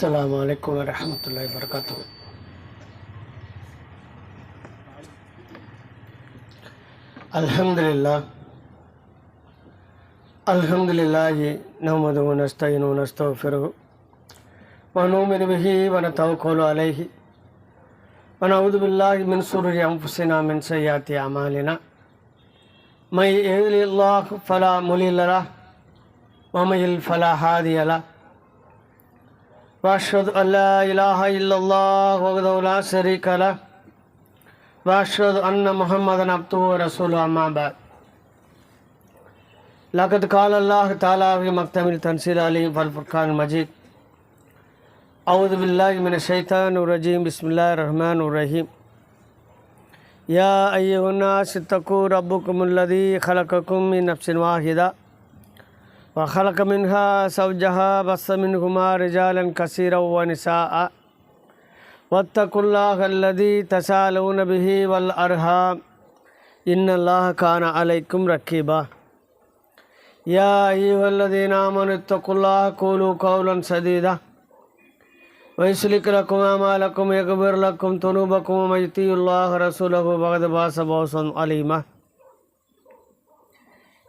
السلام عليكم ورحمة الله وبركاته الحمد لله الحمد لله نحمده ونستعينه ونستغفره ونؤمن به ونتوكل عليه ونعوذ بالله من شرور أنفسنا من سيئات أعمالنا من يهد الله فلا مضل له ومن يضلل فلا هادي له وأشهد أن لا إله إلا الله وحده لا شريك له. وأشهد أن محمدا عبده ورسوله أما بعد. لقد قال الله تعالى في مكتب التنزيل عليه والفرقان المجيد. أعوذ بالله من الشيطان الرجيم. بسم الله الرحمن الرحيم. يا أيها الناس اتقوا ربكم الذي خلقكم من نفس واحدة. وخلق منها زوجها بث منهما رجالا كثيرا ونساء واتقوا الله الذي تسالون به والأرحام إن الله كان عليكم رقيبا يا أيها الذين آمنوا اتقوا الله قولوا قولا سديدا ويسلك لكم أعمالكم يغفر لكم ذنوبكم ومن يطيع الله ورسوله فقد فاز فوزا عظيما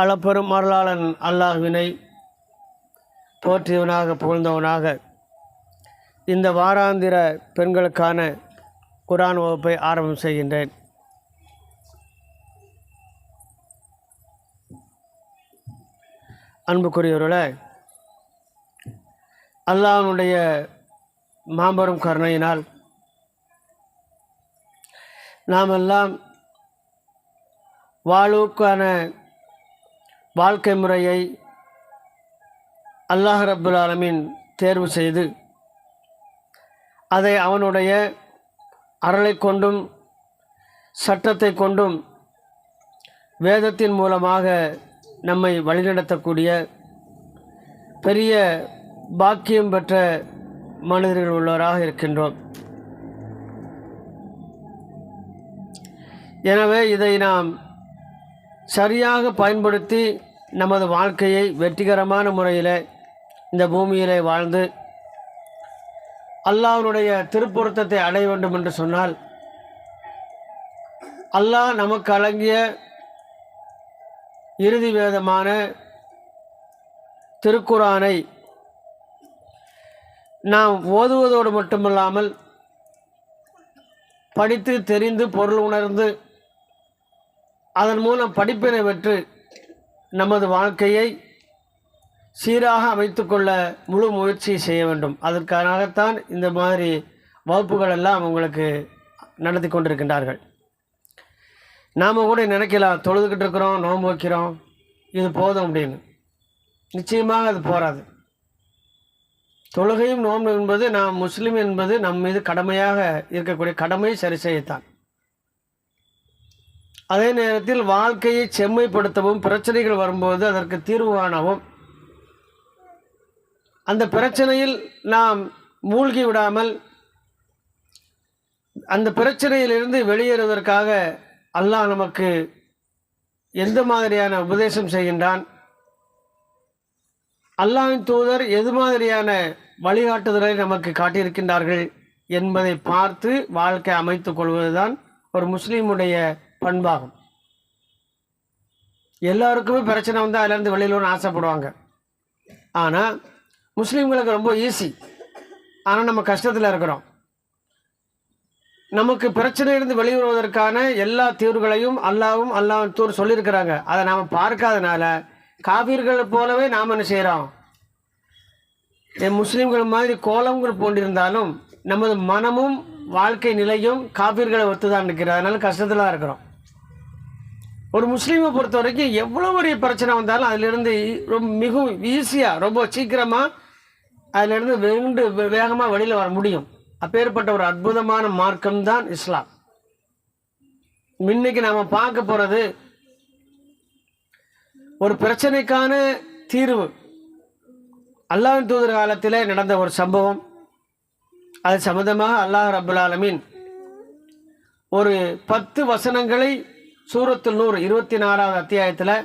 அளப்பெரும் அருளாளன் அல்லாஹ்வினை போற்றியவனாக புகழ்ந்தவனாக இந்த வாராந்திர பெண்களுக்கான குரான் வகுப்பை ஆரம்பம் செய்கின்றேன். அன்புக்குரியவர்களே அல்லாஹனுடைய மாபெரும் கருணையினால் நாமெல்லாம் வாழ்வுக்கான வாழ்க்கை முறையை அல்லாஹ் ரபுல் ஆலமின் தேர்வு செய்து அதை அவனுடைய அருளை கொண்டும் சட்டத்தை கொண்டும் வேதத்தின் மூலமாக நம்மை வழிநடத்தக்கூடிய பெரிய பாக்கியம் பெற்ற மனிதர்கள் உள்ளவராக இருக்கின்றோம். எனவே இதை நாம் சரியாக பயன்படுத்தி நமது வாழ்க்கையை வெற்றிகரமான முறையில் இந்த பூமியில் வாழ்ந்து அல்லாஹ்வுடைய திருப்பொருத்தத்தை அடைய வேண்டும் என்று சொன்னால் அல்லாஹ் நமக்கு அழங்கிய இறுதி வேதமான திருக்குரானை நாம் ஓதுவதோடு மட்டுமல்லாமல் படித்து தெரிந்து பொருள் உணர்ந்து அதன் மூலம் படிப்பினை பெற்று நமது வாழ்க்கையை சீராக அமைத்துக்கொள்ள முழு முயற்சி செய்ய வேண்டும். அதற்காகத்தான் இந்த மாதிரி வகுப்புகள் எல்லாம் உங்களுக்கு நடத்தி கொண்டிருக்கின்றார்கள். நாம் கூட நினைக்கலாம் தொழுதுகிட்டு இருக்கிறோம் நோம்பு வைக்கிறோம் இது போதும் அப்படின்னு. நிச்சயமாக அது போராது தொழுகையும் நோன்பு என்பது நாம் முஸ்லீம் என்பது நம் மீது கடமையாக இருக்கக்கூடிய கடமையை சரி செய்யத்தான். அதே நேரத்தில் வாழ்க்கையை செம்மைப்படுத்தவும் பிரச்சனைகள் வரும்போது அதற்கு தீர்வு காணவும். அந்த பிரச்சனையில் நாம் மூழ்கி விடாமல் அந்த பிரச்சனையிலிருந்து வெளியேறுவதற்காக அல்லாஹ் நமக்கு எந்த மாதிரியான உபதேசம் செய்கின்றான்? அல்லாஹின் தூதர் எது மாதிரியான வழிகாட்டுதலை நமக்கு காட்டியிருக்கின்றார்கள் என்பதை பார்த்து வாழ்க்கை அமைத்துக் கொள்வதுதான் ஒரு முஸ்லீமுடைய பண்பாகும். எல்லாருக்குமே பிரச்சனை வந்து அதுலேருந்து வெளியிலன்னு ஆசைப்படுவாங்க. ஆனால் முஸ்லீம்களுக்கு ரொம்ப ஈஸி ஆனால் நம்ம கஷ்டத்தில் இருக்கிறோம். நமக்கு பிரச்சனையிலிருந்து வெளிவருவதற்கான எல்லா தீர்வுகளையும் அல்லாவும் அல்லாவும் தூர் சொல்லியிருக்கிறாங்க. அதை நாம் பார்க்காதனால காபீர்கள் போலவே நாம் என்ன செய்கிறோம் என் முஸ்லீம்கள் மாதிரி கோலங்கள் போன்றிருந்தாலும் நமது மனமும் வாழ்க்கை நிலையும் காபீர்களை ஒத்துதான் இருக்கிறது. அதனால கஷ்டத்தில் தான் இருக்கிறோம். ஒரு முஸ்லீமை பொறுத்த வரைக்கும் எவ்வளோ பெரிய பிரச்சனை வந்தாலும் அதிலிருந்து ரொம்ப மிகவும் ஈஸியாக ரொம்ப சீக்கிரமாக அதிலிருந்து வெண்டு வேகமாக வெளியில் வர முடியும். அப்பேற்பட்ட ஒரு அற்புதமான மார்க்கம்தான் இஸ்லாம். இன்னைக்கு நாம் பார்க்க போகிறது ஒரு பிரச்சனைக்கான தீர்வு. அல்லாஹ்வின் தூதர் காலத்தில் நடந்த ஒரு சம்பவம். அது சம்மந்தமாக அல்லாஹ் ரபுல் ஆலமீன் ஒரு பத்து வசனங்களை சூரத்தில் நூறு இருபத்தி நாலாவது அத்தியாயத்தில்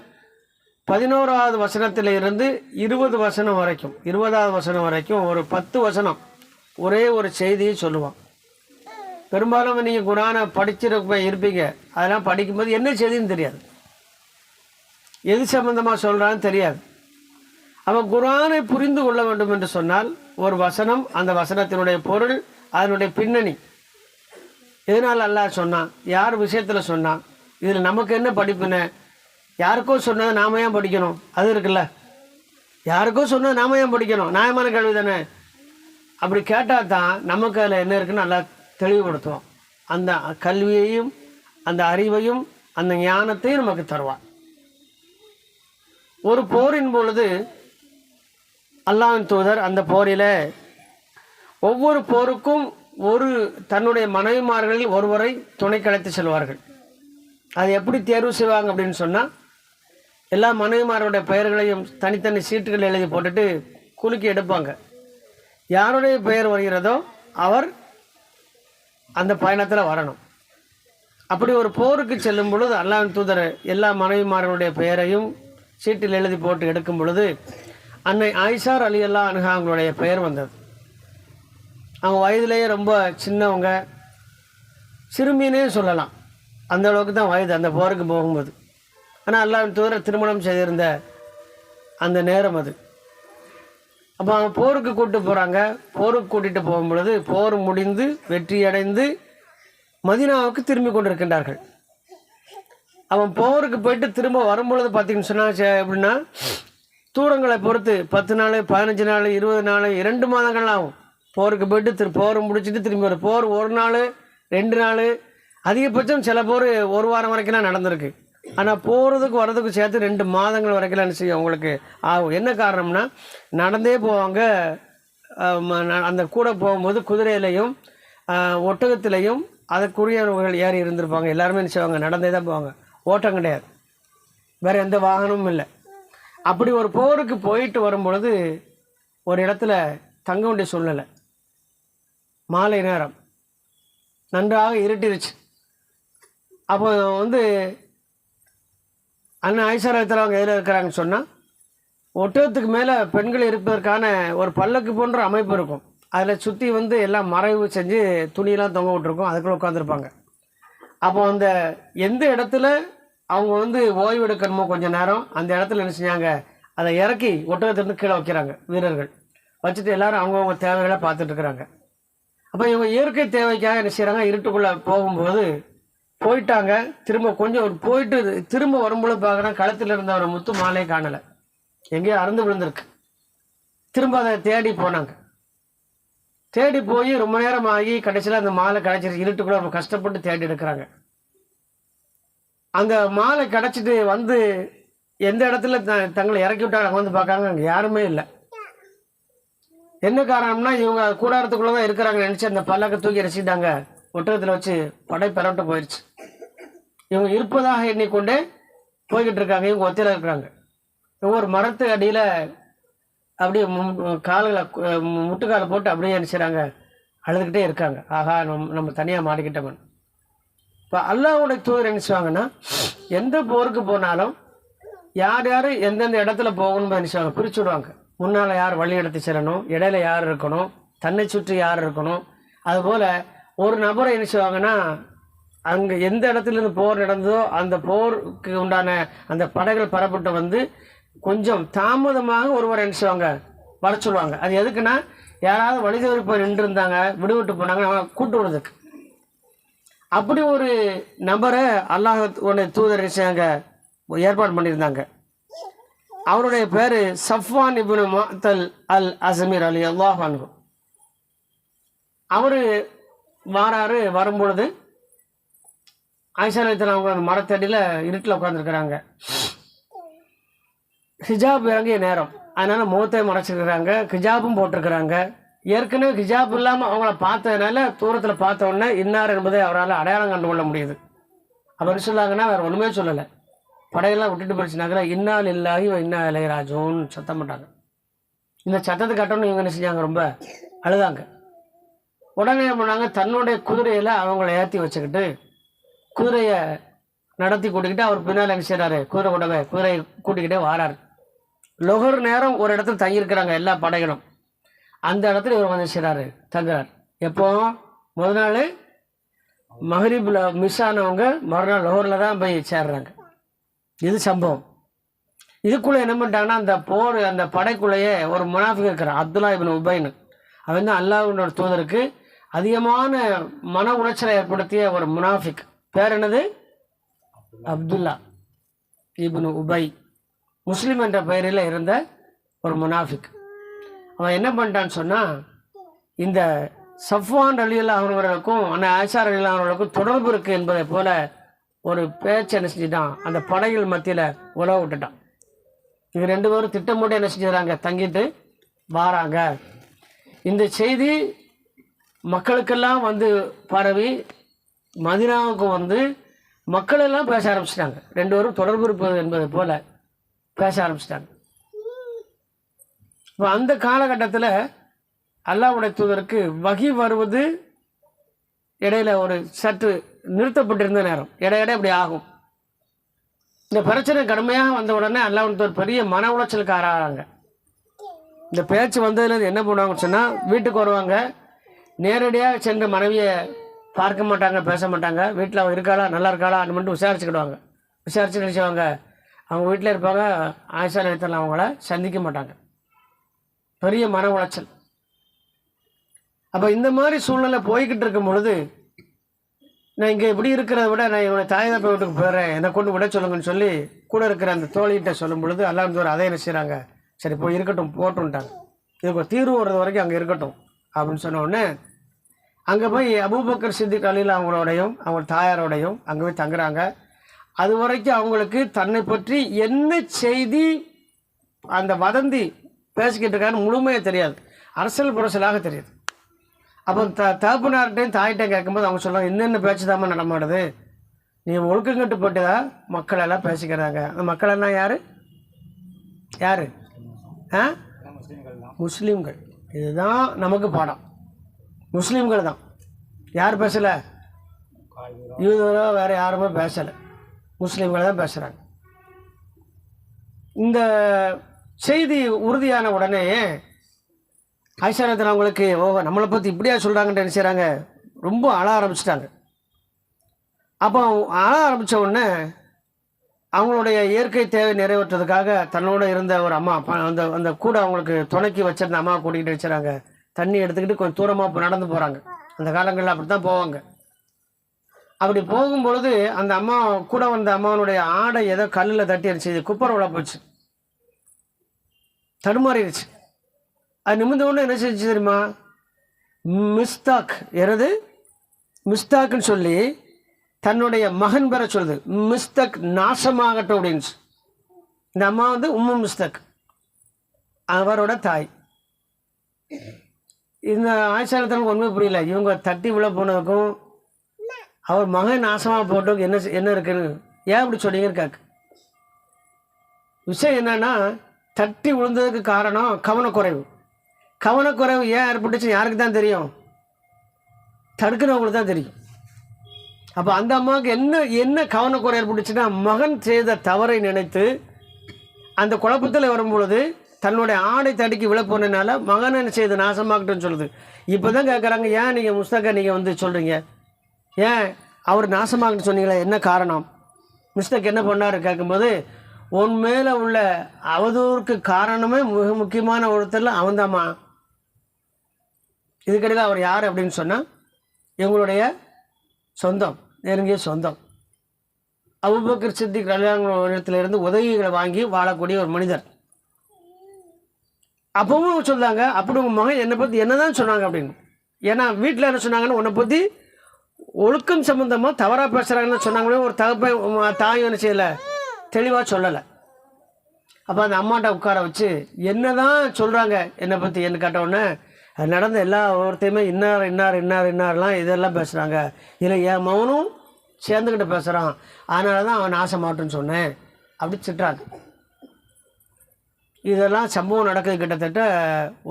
பதினோராவது வசனத்தில் இருந்து இருபது வசனம் வரைக்கும் இருபதாவது வசனம் வரைக்கும் ஒரு பத்து வசனம் ஒரே ஒரு செய்தியை சொல்லுவான். பெரும்பாலும் நீங்கள் குரானை படிச்சிருப்ப இருப்பீங்க. அதெல்லாம் படிக்கும்போது என்ன செய்தின்னு தெரியாது. எது சம்பந்தமாக சொல்கிறான்னு தெரியாது. அவன் குரானை புரிந்து கொள்ள வேண்டும் என்று சொன்னால் ஒரு வசனம் அந்த வசனத்தினுடைய பொருள் அதனுடைய பின்னணி. எதனால் அல்லாஹ் சொன்னான்? யார் விஷயத்தில் சொன்னான்? இதில் நமக்கு என்ன படிப்புன்னு யாருக்கோ சொன்னதை நாம ஏன் படிக்கணும்? அது இருக்குல்ல. யாருக்கோ சொன்னதை நாம ஏன் படிக்கணும்? நியாயமான கேள்வி தானே. அப்படி கேட்டால் தான் நமக்கு அதில் என்ன இருக்குன்னு நல்லா தெளிவுபடுத்துவோம். அந்த கல்வியையும் அந்த அறிவையும் அந்த ஞானத்தையும் நமக்கு தருவான் ஒரு போரின் பொழுது அல்லாவின் தூதர் அந்த போரில் ஒவ்வொரு போருக்கும் ஒரு தன்னுடைய மனைவிமார்களில் ஒருவரை துணை கலைத்து செல்வார்கள். அது எப்படி தேர்வு செய்வாங்க அப்படின்னு சொன்னால் எல்லா மனைவிமாரோடைய பெயர்களையும் தனித்தனி சீட்டுகள் எழுதி போட்டுட்டு குலுக்கி எடுப்பாங்க. யாருடைய பெயர் வருகிறதோ அவர் அந்த பயணத்தில் வரணும். அப்படி ஒரு போருக்கு செல்லும் பொழுது அல்லாஹ் தூதர் எல்லா மனைவிமார்களுடைய பெயரையும் சீட்டில் எழுதி போட்டு எடுக்கும் பொழுது அன்னை ஆயிஷார் அலி அல்லா அனுகா அவங்களுடைய பெயர் வந்தது. அவங்க வயதிலேயே ரொம்ப சின்னவங்க. சிறுமினே சொல்லலாம். அந்த அளவுக்கு தான் வயது அந்த போருக்கு போகும்போது. ஆனால் அல்லாவின் தூர திருமணம் செய்திருந்த அந்த நேரம் அது. அப்போ அவங்க போருக்கு கூட்டு போகிறாங்க போருக்கு கூட்டிகிட்டு போகும் பொழுது போர் முடிந்து வெற்றியடைந்து மதினாவுக்கு திரும்பி கொண்டிருக்கின்றார்கள். அவன் போருக்கு போயிட்டு திரும்ப வரும்பொழுது பார்த்தீங்கன்னு சொன்னால் எப்படின்னா தூரங்களை பொறுத்து பத்து நாள் பதினஞ்சு நாள் இருபது நாள் இரண்டு மாதங்கள் ஆகும். போருக்கு போயிட்டு திரு போர் முடிச்சுட்டு திரும்பி வரும். போர் ஒரு நாள் ரெண்டு நாள் அதிகபட்சம் சில போர் ஒரு வாரம் வரைக்கும்லாம் நடந்திருக்கு. ஆனால் போகிறதுக்கு வர்றதுக்கு சேர்த்து ரெண்டு மாதங்கள் வரைக்கும் என்ன செய்யும் அவங்களுக்கு ஆகும். என்ன காரணம்னா நடந்தே போவாங்க. ம- ந- அந்த கூட போகும்போது குதிரையிலையும் ஒட்டகத்திலையும் அதற்குரியவர்கள் ஏறி இருந்திருப்பாங்க. எல்லாருமே என்ன செய்வாங்க? நடந்தே தான் போவாங்க. ஓட்டம் கிடையாது. வேறு எந்த வாகனமும் இல்லை. அப்படி ஒரு போருக்கு போயிட்டு வரும்பொழுது ஒரு இடத்துல தங்க வேண்டிய சூழ்நிலை. மாலை நேரம். நன்றாக இருட்டிருச்சு. அப்போ வந்து அண்ணன் ஐஸ்வர்யத்தில் அவங்க எதில் இருக்கிறாங்கன்னு சொன்னால் ஒட்டகத்துக்கு மேலே பெண்கள் இருப்பதற்கான ஒரு பல்லக்கு போன்ற அமைப்பு இருக்கும். அதில் சுற்றி வந்து எல்லாம் மறைவு செஞ்சு துணியெல்லாம் தொங்க விட்ருக்கோம் அதுக்குள்ளே உட்காந்துருப்பாங்க அப்போ அந்த எந்த இடத்துல அவங்க வந்து ஓய்வு எடுக்கணுமோ கொஞ்சம் நேரம் அந்த இடத்துல என்ன செஞ்சாங்க அதை இறக்கி ஒட்டகத்திலிருந்து கீழே வைக்கிறாங்க வீரர்கள். வச்சுட்டு எல்லாரும் அவங்கவுங்க தேவைகளை பார்த்துட்டு இருக்கிறாங்க. அப்போ இவங்க இயற்கை தேவைக்காக என்ன செய்கிறாங்க இருட்டுக்குள்ளே போகும்போது போயிட்டாங்க. திரும்ப கொஞ்சம் ஒரு போயிட்டு திரும்ப வரும்போது பார்க்குறேன் களத்தில் இருந்த ஒரு முத்து மாலையை காணலை. எங்கேயோ அறுந்து விழுந்திருக்கு. திரும்ப அதை தேடி போனாங்க. தேடி போய் ரொம்ப நேரம் ஆகி கடைசியில் அந்த மாலை கிடைச்சிருச்சு. இருட்டுக்குள்ள ரொம்ப கஷ்டப்பட்டு தேடி எடுக்கிறாங்க. அந்த மாலை கிடச்சிட்டு வந்து எந்த இடத்துல த தங்களை இறக்கி விட்டாங்க அங்கே வந்து பார்க்காங்க அங்கே யாருமே இல்லை. என்ன காரணம்னா இவங்க கூடாரத்துக்குள்ளே தான் இருக்கிறாங்க நினச்சி அந்த பல்லக்கை தூக்கி ரசிட்டாங்க ஒட்டகத்தில் வச்சு படை பெறவிட்டு போயிடுச்சு இவங்க இருப்பதாக எண்ணிக்கொண்டே போய்கிட்டு இருக்காங்க இவங்க ஒத்தையில் இருக்கிறாங்க. இவங்க ஒரு மரத்து அடியில் அப்படியே கால்களை முட்டுக்காலை போட்டு அப்படியே என்ன செய்கிறாங்க அழுதுகிட்டே இருக்காங்க. ஆகா நம்ம நம்ம தனியாக மாட்டிக்கிட்டவன். இப்போ அல்லாவுடைய தூதர் என்ன செய்வாங்கன்னா எந்த போருக்கு போனாலும் யார் யார் எந்தெந்த இடத்துல போகணும்னு என்ன செய்வாங்க பிரிச்சு விடுவாங்க. முன்னால் யார் வழி எடுத்து செல்லணும் இடையில யார் இருக்கணும் தன்னை சுற்றி யார் இருக்கணும். அதுபோல் ஒரு நபரை என்ன செய்வாங்கன்னா அங்கே எந்த இடத்துல இருந்து போர் நடந்ததோ அந்த போருக்கு உண்டான அந்த படைகள் பரப்பட்டு வந்து கொஞ்சம் தாமதமாக ஒருவர் என்ன செய்வாங்க? வர சொல்லுவாங்க. அது எதுக்குன்னா யாராவது வழிதவறி போய் நின்று இருந்தாங்க விடுவிட்டு போனாங்க அவங்க கூட்டு விடுறதுக்கு அப்படி ஒரு நபரை அல்லாஹ் உடைய தூதர் என்ன ஏற்பாடு பண்ணியிருந்தாங்க. அவருடைய பேர் சஃப்வான் இப்னு முஅத்தல் அல் அசமீர் அலி அல்லாஹான் அவர் வாராரு வரும்பொழுது ஆயிஷா அலித்தலாம் அவங்க அந்த மரத்தடியில் இருட்டில் உட்காந்துருக்குறாங்க ஹிஜாப் இறங்கிய நேரம். அதனால் முகத்தை மறைச்சிருக்கிறாங்க ஹிஜாபும் போட்டிருக்கிறாங்க. ஏற்கனவே ஹிஜாப் இல்லாமல் அவங்கள பார்த்ததுனால தூரத்தில் பார்த்த உடனே இன்னார் என்பதை அவரால் அடையாளம் கண்டு கொள்ள முடியுது. அவர் சொல்லாங்கன்னா வேறு ஒன்றுமே சொல்லலை. படையெல்லாம் விட்டுட்டு போயிடுச்சுனாக்கல இன்னால் இல்லாகி இன்னா இளையராஜோன்னு சத்தம் போட்டாங்க. இந்த சத்தத்தை கட்டணும் இவங்க என்ன செஞ்சாங்க? ரொம்ப அழுதாங்க. உடனே என்ன பண்ணாங்க? தன்னுடைய குதிரையில் அவங்கள ஏற்றி வச்சுக்கிட்டு குதிரையை நடத்தி கூட்டிக்கிட்டு அவர் பின்னால் என்ன செய்கிறாரு குதிரை கூடவே குதிரையை கூட்டிக்கிட்டே வாரார். லொகர் நேரம் ஒரு இடத்துல தங்கியிருக்கிறாங்க எல்லா படைகளும். அந்த இடத்துல இவர் வந்து செய்கிறாரு தங்குறார். எப்போ? முதல் நாள் மஹரீபில் மிஸ் ஆனவங்க மறுநாள் லோகரில் தான் போய் சேர்றாங்க. இது சம்பவம். இதுக்குள்ளே என்ன பண்ணிட்டாங்கன்னா அந்த போர் அந்த படைக்குள்ளேயே ஒரு முனாஃபிக் இருக்கிறான் அப்துல்லா இபின் உபைன். அவன் தான் அல்லாஹ்வினோட தூதருக்கு அதிகமான மன உளைச்சலை ஏற்படுத்திய ஒரு முனாஃபிக். பேர் என்னது? அப்துல்லா. இப்னு உபை. முஸ்லீம் என்ற பெயரில் இருந்த ஒரு முனாஃபிக். அவன் என்ன பண்ணிட்டான்னு சொன்னால் இந்த சஃப்வான் அலியல்லா அவர்களுக்கும் அந்த ஆஷார் அலியல்லா அவர்களுக்கும் தொடர்பு இருக்குது என்பதை போல ஒரு பேச்சு என்ன செஞ்சுட்டான். அந்த படைகள் மத்தியில் உழவு விட்டுட்டான். இது ரெண்டு பேரும் திட்டமிட்டு என்ன செஞ்சுறாங்க தங்கிட்டு வாராங்க. இந்த செய்தி மக்களுக்கெல்லாம் வந்து பரவி மதினாவுக்கு வந்து மக்கள் எல்லாம் பேச ஆரம்பிச்சிட்டாங்க. ரெண்டு பேரும் தொடர்பு இருப்பது என்பது போல பேச ஆரம்பிச்சிட்டாங்க. இப்போ அந்த காலகட்டத்தில் அல்லாஹ்வுடைய தூதருக்கு வகி வருவது இடையில ஒரு சற்று நிறுத்தப்பட்டிருந்த நேரம். இடையிட இப்படி ஆகும். இந்த பிரச்சனை கடுமையாக வந்த உடனே அல்லாஹ்வுடைய பெரிய மன உளைச்சலுக்கு ஆறாங்க இந்த பேச்சு வந்ததுலேருந்து என்ன பண்ணுவாங்கன்னு சொன்னால் வீட்டுக்கு வருவாங்க. நேரடியாக சென்று மனைவியை பார்க்க மாட்டாங்க பேச மாட்டாங்க. வீட்டில் அவன் இருக்காளா நல்லா இருக்காளா அது மட்டும் விசாரிச்சுக்கிடுவாங்க. விசாரிச்சு நினச்சவங்க அவங்க வீட்டில் இருப்பாங்க ஆயிஷா நிலையத்தில் அவங்கள சந்திக்க மாட்டாங்க. பெரிய மன உளைச்சல். அப்போ இந்த மாதிரி சூழ்நிலை போய்கிட்டு இருக்கும் பொழுது நான் இங்கே இப்படி இருக்கிறத விட நான் என்னோடய தாய் தப்பை வீட்டுக்கு போயிடுறேன் என்னை கொண்டு விட சொல்லுங்கன்னு சொல்லி கூட இருக்கிற அந்த தோழிகிட்ட சொல்லும் பொழுது அல்லாம் தூரம் அதை என்ன செய்கிறாங்க சரி போய் இருக்கட்டும் போட்டுன்ட்டாங்க. இதுக்கு தீர்வு வர்றது வரைக்கும் அங்கே இருக்கட்டும் அப்படின்னு சொன்ன உடனே அங்கே போய் அபூபக்கர் சித்திக் அலில் அவங்களோடையும் அவங்க தாயாரோடையும் அங்கே போய் தங்குறாங்க. அது வரைக்கும் அவங்களுக்கு தன்னை பற்றி என்ன செய்தி அந்த வதந்தி பேசிக்கிட்டு இருக்கான்னு முழுமையாக தெரியாது. அரசியல் புரசலாக தெரியுது. அப்போ த தகப்பனார்கிட்டையும் தாயிட்டையும் கேட்கும்போது அவங்க சொல்லலாம் என்னென்ன பேச்சு தாம்மா நடமாடுது? நீ ஒழுக்கங்கட்டு போட்டு மக்கள் எல்லாம் பேசிக்கிறாங்க. அந்த மக்களெல்லாம் யார்? யார்? ஆ? முஸ்லீம்கள் இதுதான் நமக்கு பாடம். முஸ்லீம்கள் தான் யார் பேசலை? யூதரோ வேறு யாருமே பேசலை. முஸ்லீம்கள் தான் பேசுகிறாங்க இந்த செய்தி உறுதியான உடனே ஐசாரத்தில் அவங்களுக்கு ஓ நம்மளை பற்றி இப்படியா சொல்கிறாங்கன்னு என்ன செய்கிறாங்க ரொம்ப அழ ஆரம்பிச்சிட்டாங்க. அப்போ அழ ஆரம்பித்த உடனே அவங்களுடைய இயற்கை தேவை நிறைவேற்றுறதுக்காக தன்னோட இருந்த ஒரு அம்மா அந்த அந்த கூட அவங்களுக்கு துணைக்கி வச்சிருந்த அம்மா கூட்டிகிட்டு வச்சுறாங்க தண்ணி எடுத்துக்கிட்டு கொஞ்சம் தூரமாக நடந்து போகிறாங்க அந்த காலங்களில் அப்படி தான் போவாங்க. அப்படி போகும்பொழுது அந்த அம்மா கூட வந்த அம்மாவனுடைய ஆடை ஏதோ கல்லில் தட்டி அடிச்சு இது குப்பரோட போச்சு. தடுமாறிடுச்சு. அது நிமிந்த உடனே என்ன செஞ்சு தெரியுமா? மிஸ்தாக் எனது மிஸ்தாக்னு சொல்லி தன்னுடைய மகன் பெற சொல்லுது. மிஸ்தக் நாசமாகட்டும் அப்படின்னு இந்த அம்மா வந்து உம்மு மிஸ்தக். அவரோட தாய். இந்த ஆட்சியாளர்களுக்கு ஒன்றுமே புரியல. இவங்க தட்டி விழ போனதுக்கும் அவர் மகன் நாசமாக போட்டதுக்கு என்ன என்ன இருக்குன்னு ஏன் அப்படி சொன்னீங்கன்னு கேட்கு விஷயம் என்னன்னா தட்டி விழுந்ததுக்கு காரணம் கவனக்குறைவு. கவனக்குறைவு ஏன் ஏற்பட்டுச்சு யாருக்கு தான் தெரியும்? தடுக்கிறவங்களுக்கு தான் தெரியும். அப்போ அந்த அம்மாவுக்கு என்ன என்ன கவனக்குறை ஏற்பட்டுச்சுன்னா மகன் செய்த தவறை நினைத்து அந்த குழப்பத்தில் வரும் பொழுது தன்னுடைய ஆடை தடுக்கி விழ போனதுனால மகன் என்ன செய்து? நாசமாகட்டும்னு சொல்லுது. இப்போ தான் கேட்குறாங்க ஏன் நீங்கள் முஸ்தகா நீங்கள் வந்து சொல்கிறீங்க ஏன் அவர் நாசமாகன்னு சொன்னீங்களா? என்ன காரணம்? மிஸ்டேக் என்ன பண்ணார் கேட்கும்போது உன் மேலே உள்ள அவதூறுக்கு காரணமே மிக முக்கியமான ஒருத்தரில் அவன்தாம்மா. இதுக்கடையில் அவர் யார் அப்படின்னு சொன்னால் எங்களுடைய சொந்தம் நெருங்கிய சொந்தம். அபுபக்கர் சித்திக் கல்யாணத்திலிருந்து உதவிகளை வாங்கி வாழக்கூடிய ஒரு மனிதர். அப்பவும் அவங்க அப்படி உங்கள் மகன் என்னை பற்றி என்ன தான் சொன்னாங்க அப்படின்னு. ஏன்னா வீட்டில் என்ன சொன்னாங்கன்னு உன்னை பற்றி ஒழுக்கம் சம்மந்தமாக தவறாக பேசுகிறாங்கன்னு சொன்னாங்களே ஒரு தகப்பன் தாயும் என்ன செய்யலை? தெளிவாக சொல்லலை. அப்போ அந்த அம்மாட்ட உட்கார வச்சு என்ன தான் சொல்கிறாங்க என்னை பற்றி என்ன கேட்டவுடனே அது நடந்த எல்லா ஒருத்தையுமே இன்னார் இன்னார் இன்னார் இன்னார்லாம் இதெல்லாம் பேசுகிறாங்க இதில் என் மகனும் சேர்ந்துக்கிட்டு பேசுகிறான் அதனால தான் அவன் நாசமாட்டுன்னு சொன்னேன். அப்படி திட்டுறாங்க. இதெல்லாம் சம்பவம் நடக்குது கிட்டத்தட்ட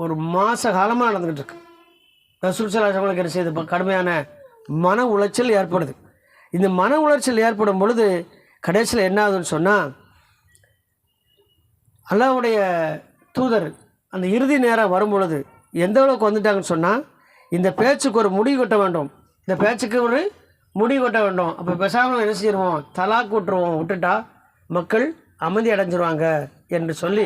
ஒரு மாத காலமாக நடந்துக்கிட்டு இருக்கு. ரசூல் சலாசங்களுக்கு என்ன செய்யுது கடுமையான மன உளைச்சல் ஏற்படுது. இந்த மன உளைச்சல் ஏற்படும் பொழுது கடைசியில் என்ன ஆகுதுன்னு சொன்னால் அல்லாவுடைய தூதர் அந்த இறுதி நேரம் வரும் பொழுது எந்த அளவுக்கு வந்துட்டாங்கன்னு சொன்னால் இந்த பேச்சுக்கு ஒரு முடிவு கொட்ட வேண்டும். இந்த பேச்சுக்கு ஒரு முடிவு கொட்ட வேண்டும். அப்போ பேசாமல் என்ன செய்வோம் தலாக் விட்டுருவோம். விட்டுட்டா மக்கள் அமைதி அடைஞ்சிருவாங்க என்று சொல்லி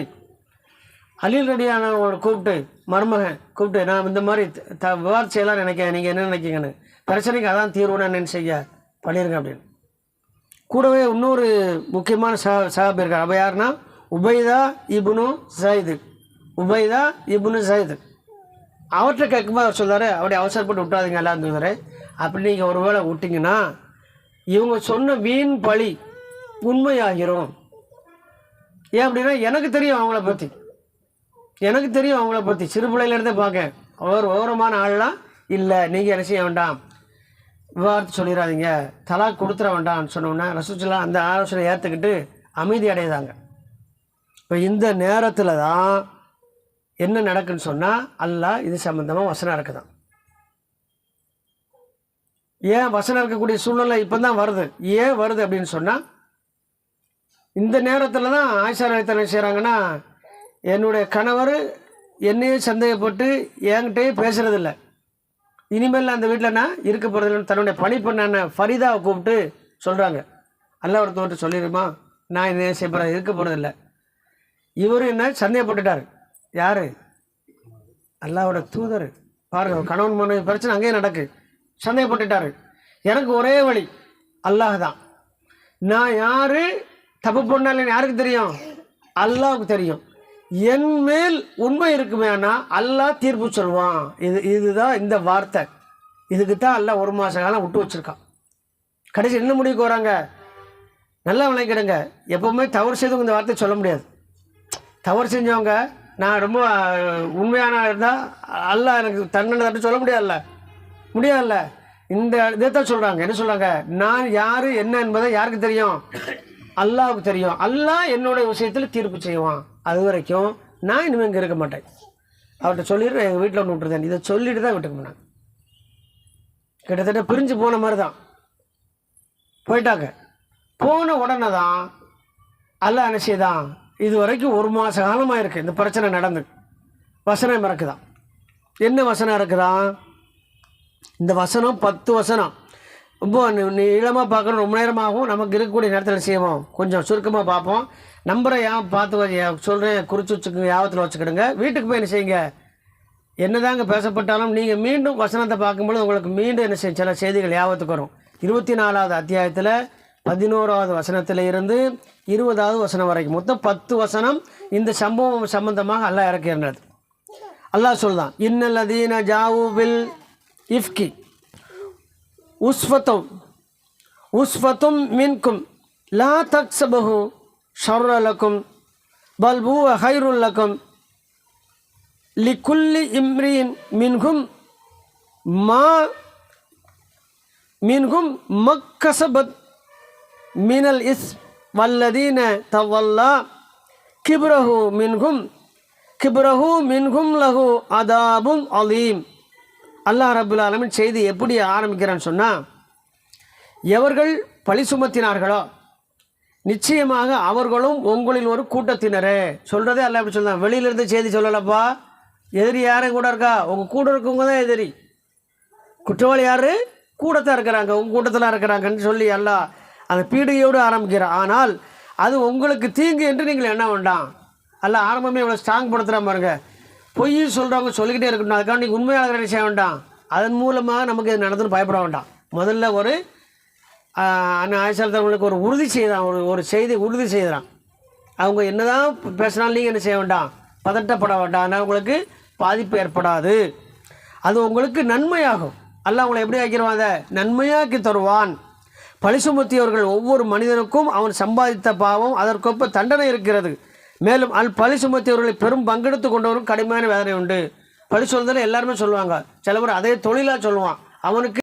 அலில் ரெடியானவங்களை கூப்பிட்டு மருமகன் கூப்பிட்டு நான் இந்த மாதிரி த- த விவாதம் செய்யலாம் நினைக்கிறேன் நீங்கள் என்ன நினைக்கிங்கன்னு பிரச்சனைக்கு அதான் தீர்வுன்னு என்ன செய்ய பண்ணிருங்க அப்படின்னு. கூடவே இன்னொரு முக்கியமான சா சாஹிப் இருக்கார். அப்போ யாருன்னா? உபைதா இபுனு சயிது உபைதா இபுனு சயிது அவர்கிட்ட கேட்கும்போது அவர் சொல்றாரு அப்படி அவசரப்பட்டு விட்டாதீங்க எல்லாம் தூதரே அப்படி நீங்கள் ஒரு வேளை விட்டிங்கன்னா இவங்க சொன்ன வீண் பழி உண்மையாகிரும். ஏன் அப்படின்னா எனக்கு தெரியும் அவங்கள பற்றி எனக்கு தெரியும் அவங்கள பற்றி சிறு பிள்ளையிலேருந்தே பார்க்க அவர் ஓரமான ஆள்லாம் இல்லை நீங்கள் என்ன செய்ய வேண்டாம். விவாதத்தை சொல்லிடாதீங்க தலா கொடுத்துட வேண்டாம்னு சொன்னோம்னா ரசூச்சுல்லா அந்த ஆலோசனை ஏற்றுக்கிட்டு அமைதி அடையுதாங்க இப்போ இந்த நேரத்தில் தான் என்ன நடக்குன்னு சொன்னால் அல்லாஹ் இது சம்மந்தமாக வசனம் இருக்குதான் ஏன் வசனம் இருக்கக்கூடிய சூழ்நிலை இப்போ தான் வருது. ஏன் வருது அப்படின்னு சொன்னால் இந்த நேரத்தில் தான் ஆயிஷா என்ன செய்கிறாங்கன்னா என்னுடைய கணவர் என்னையே சந்தேகப்பட்டு என்கிட்டயே பேசுகிறதில்ல இனிமேல் அந்த வீட்டில் நான் இருக்க போகிறதில்ல தன்னுடைய பணிப்பெண்ணான ஃபரிதாவை கூப்பிட்டு சொல்கிறாங்க அல்ல ஒருத்தவர்கிட்ட சொல்லிடுமா? நான் என்ன செய்ய போகிறேன் இருக்க போகிறதில்ல இவர் என்ன சந்தேகப்பட்டுட்டார். யார்? அல்லாவோட தூதர். பாருங்கள் கணவன் மனைவி பிரச்சனை அங்கேயே நடக்கு. சந்தேகப்பட்டுட்டாரு. எனக்கு ஒரே வழி அல்லாஹ் தான். நான் யார்? தப்பு பண்ணாலும் யாருக்கு தெரியும்? அல்லாவுக்கு தெரியும். என் மேல் உண்மை இருக்குமே ஆனால் அல்லாஹ் தீர்ப்பு சொல்வான். இது இதுதான் இந்த வார்த்தை. இதுக்கு தான் எல்லாம் ஒரு மாத காலம் விட்டு வச்சிருக்கான். கடைசி என்ன முடிவுக்கு வராங்க? நல்லா விளங்கிடுங்க. எப்பவுமே தவறு செய்தவங்க இந்த வார்த்தை சொல்ல முடியாது. தவறு செஞ்சவங்க நான் ரொம்ப உண்மையான இருந்தால் அல்ல எனக்கு தண்டனை தட்டு சொல்ல முடியாதுல்ல? முடியாதுல்ல? இந்த இதை தான் சொல்கிறாங்க என்ன சொல்கிறாங்க நான் யார் என்ன என்பதை யாருக்கு தெரியும்? அல்லாவுக்கு தெரியும். அல்லாஹ் என்னுடைய விஷயத்தில் தீர்ப்பு செய்வான். அது வரைக்கும் நான் இனிமேல் இங்கே இருக்க மாட்டேன். அவர்கிட்ட சொல்லிடுறேன் எங்கள் வீட்டில் ஒன்று விட்டுருந்தேன். இதை சொல்லிட்டு தான் வீட்டுக்கு போனேன் கிட்டத்தட்ட பிரிஞ்சு போன மாதிரி தான் போயிட்டாங்க. போன உடனே தான் அல்ல அனுசிதான் இது வரைக்கும் ஒரு மாத காலமாக இருக்குது இந்த பிரச்சனை நடந்து. வசனம் இறக்குதான். என்ன வசனம் இறக்குதான்? இந்த வசனம் பத்து வசனம். ரொம்ப நீளமாக பார்க்கணும் ரொம்ப நேரமாகவும் நமக்கு இருக்கக்கூடிய நேரத்தில் செய்வோம்? கொஞ்சம் சுருக்கமாக பார்ப்போம். நம்பரை ஏன் பார்த்து சொல்கிறேன் குறித்து வச்சுக்கோங்க யாபத்தில் வச்சுக்கிடுங்க. வீட்டுக்கு போய் என்ன செய்யுங்க? என்னதாங்க பேசப்பட்டாலும் நீங்கள் மீண்டும் வசனத்தை பார்க்கும்போது உங்களுக்கு மீண்டும் என்ன செய்யும்? சில செய்திகள் ஞாபகத்துக்கு வரும். இருபத்தி நாலாவது அத்தியாயத்தில் பதினோராவது வசனத்தில் இருந்து இருபதாவது வசனம் வரைக்கும். மொத்தம் பத்து வசனம் இந்த சம்பவம் சம்பந்தமாக அல்லாஹ் இறக்கிறது அல்லாஹ் சொல்லுதான் இன்னல்லதீன ஜாவுவில் இஃப்கி. உஸ்வத்தும். உஸ்வத்தும் மின்கும். லா தக்ஸபஹு ஷர்ரலக்கும் பல்பூவ ஹைருல்லக்கும் லிக்குல்லி இம்ரியின் மின்கும் மா மின்கும் மக்கசபத் மினல் இஸ் வல்லதீன தவல்லா. கிப்ரஹு மின்கும். கிப்ரஹு மின்கும் லஹு அதாபும் அலீம். அல்லாஹ் ரபுல் ஆலமின் செய்தி எப்படி ஆரம்பிக்கிறான்னு சொன்னால் எவர்கள் பழி சுமத்தினார்களோ நிச்சயமாக அவர்களும் உங்களில் ஒரு கூட்டத்தினரே. சொல்கிறதே அல்ல எப்படி சொல்லலாம் வெளியிலேருந்து செய்தி சொல்லலப்பா. எதிரி யாரும் கூட இருக்கா? உங்கள் கூட இருக்கவங்க தான் எதிரி. குற்றவாளி யார்? கூடத்தான் இருக்கிறாங்க. உங்கள் கூட்டத்தில் இருக்கிறாங்கன்னு சொல்லி எல்லாம் அந்த பீடிகையோடு ஆரம்பிக்கிறார் ஆனால் அது உங்களுக்கு தீங்கு என்று நீங்கள் என்ன வேண்டாம். அல்ல ஆரம்பமே இவ்வளோ ஸ்ட்ராங் படுத்துகிறா பாருங்கள் பொய் சொல்கிறவங்க சொல்லிக்கிட்டே இருக்கணும். அதுக்காக நீங்கள் உண்மையாக என்ன செய்ய வேண்டாம். அதன் மூலமாக நமக்கு இது நடந்துன்னு பயப்பட வேண்டாம். முதல்ல ஒரு அண்ணன் ஆயிஷாத்தவங்களுக்கு ஒரு உறுதி செய்தான் ஒரு ஒரு செய்தி உறுதி செய்கிறான் அவங்க என்னதான் பேசினாலும் நீங்கள் என்ன செய்ய வேண்டாம். பதட்டப்பட வேண்டாம். அதனால் உங்களுக்கு பாதிப்பு ஏற்படாது. அது உங்களுக்கு நன்மையாகும். அல்ல அவங்களை எப்படி ஆக்கிடுவான் அதை? நன்மையாக்கி தருவான். பழி சுமத்தியவர்கள் ஒவ்வொரு மனிதனுக்கும் அவன் சம்பாதித்த பாவம் அதற்கொப்ப தண்டனை இருக்கிறது. மேலும் அல் பழி சுமத்தியவர்களை பெரும் பங்கெடுத்து கொண்டவரும் கடுமையான வேதனை உண்டு பழி சொல்றதுன்னு எல்லாருமே சொல்லுவாங்க. சில பேர் அதே தொழிலாக சொல்லுவான். அவனுக்கு